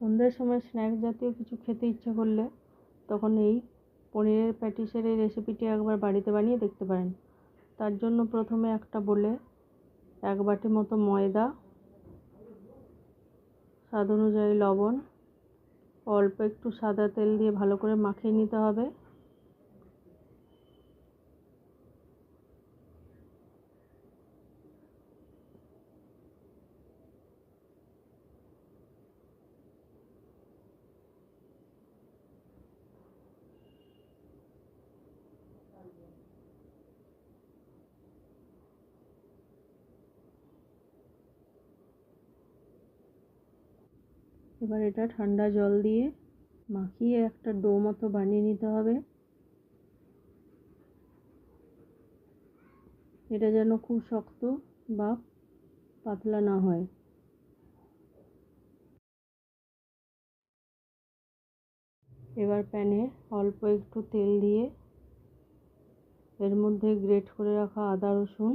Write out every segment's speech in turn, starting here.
সন্ধ্যের সময় স্ন্যাক্স জাতীয় কিছু খেতে ইচ্ছে করলে তখন এই পনিরের প্যাটিসের এই রেসিপিটি একবার বাড়িতে বানিয়ে দেখতে পারেন। তার জন্য প্রথমে একটা বলে এক বাটি মতো ময়দা, স্বাদ অনুযায়ী লবণ, অল্প একটু সাদা তেল দিয়ে ভালো করে মাখিয়ে নিতে হবে। এবার এটা ঠান্ডা জল দিয়ে মাখিয়ে একটা ডো মতো বানিয়ে নিতে হবে। এটা যেন খুব শক্ত বা পাতলা না হয়। এবার প্যানে অল্প একটু তেল দিয়ে এর মধ্যে গ্রেট করে রাখা আদা রসুন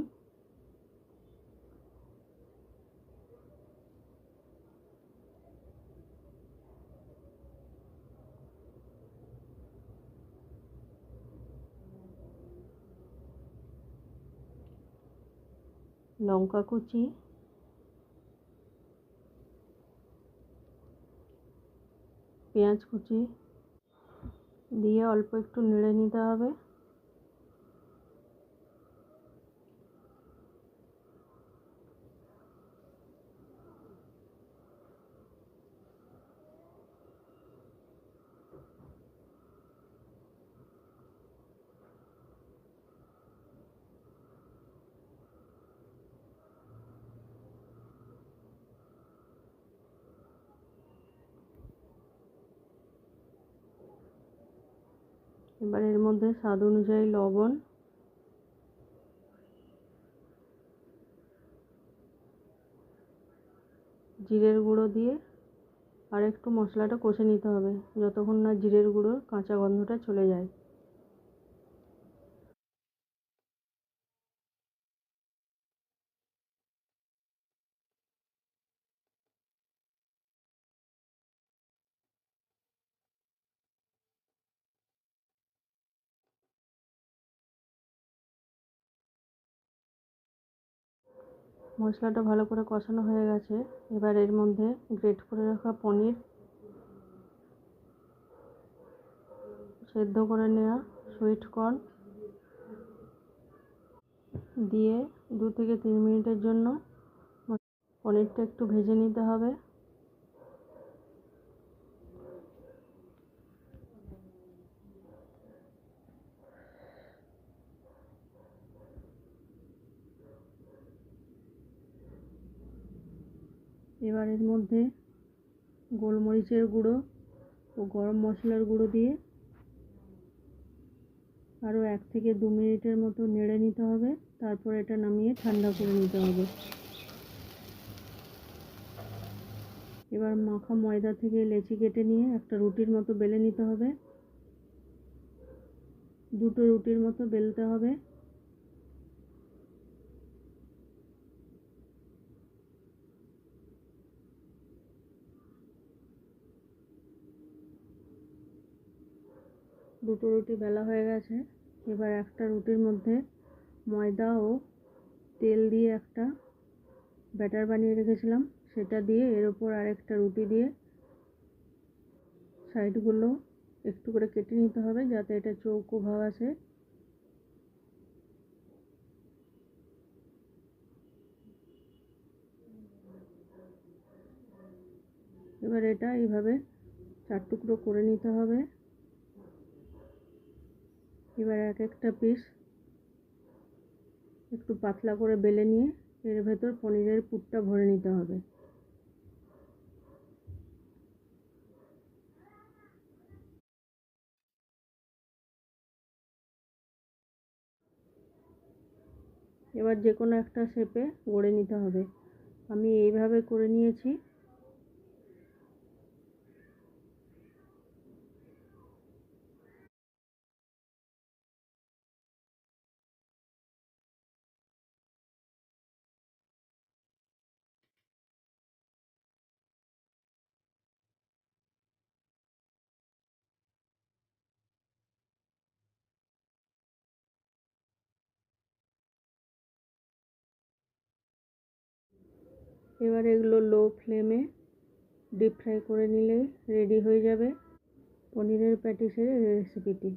লঙ্কা কুচি পেঁয়াজ কুচি দিয়ে অল্প একটু নেড়ে নিতে হবে এবার এর মধ্যে স্বাদ অনুযায়ী লবণ। জিরের গুঁড়ো দিয়ে আর একটু মশলাটা কষে নিতে হবে, যতক্ষণ না জিরের গুঁড়োর কাঁচা গন্ধটা চলে যায়। মশলাটা ভালো করে কষানো হয়ে গেছে। এবার এর মধ্যে গ্রেট করে রাখা পনির সেদ্ধ করে নেওয়া সুইট কর্ন দিয়ে দু থেকে তিন মিনিটের জন্য পনিরটা একটু ভেজে নিতে হবে। এবার এর মধ্যে গোলমরিচের গুঁড়ো ও গরম মশলার গুঁড়ো দিয়ে আরও এক থেকে দু মিনিটের মতো নেড়ে নিতে হবে। তারপর এটা নামিয়ে ঠান্ডা করে নিতে হবে। এবার মাখা ময়দা থেকে লেচি কেটে নিয়ে একটা রুটির মতো বেলে নিতে হবে। দুটো রুটির মতো বেলতে হবে। দুটো রুটি বেলা হয়ে গেছে। এবার একটা রুটির মধ্যে ময়দা ও তেল দিয়ে একটা ব্যাটার বানিয়ে রেখেছিলাম। সেটা দিয়ে এর ওপর আরেকটা রুটি দিয়ে সাইডগুলো একটু করে কেটে নিতে হবে যাতে এটা চৌকো ভাব আসে। এবার এটা এইভাবে চার টুকরো করে নিতে হবে। এবার এক একটা পিস একটু পাতলা করে বেলে নিয়ে এর ভেতর পনিরের পুরটা ভরে নিতে হবে। এবার যে কোনো একটা শেপে গড়ে নিতে হবে। আমি এইভাবে করে নিয়েছি। এবার এগুলো লো ফ্লেমে ডিপ ফ্রাই করে নিলেই রেডি হয়ে যাবে পনিরের প্যাটিসের রেসিপিটি।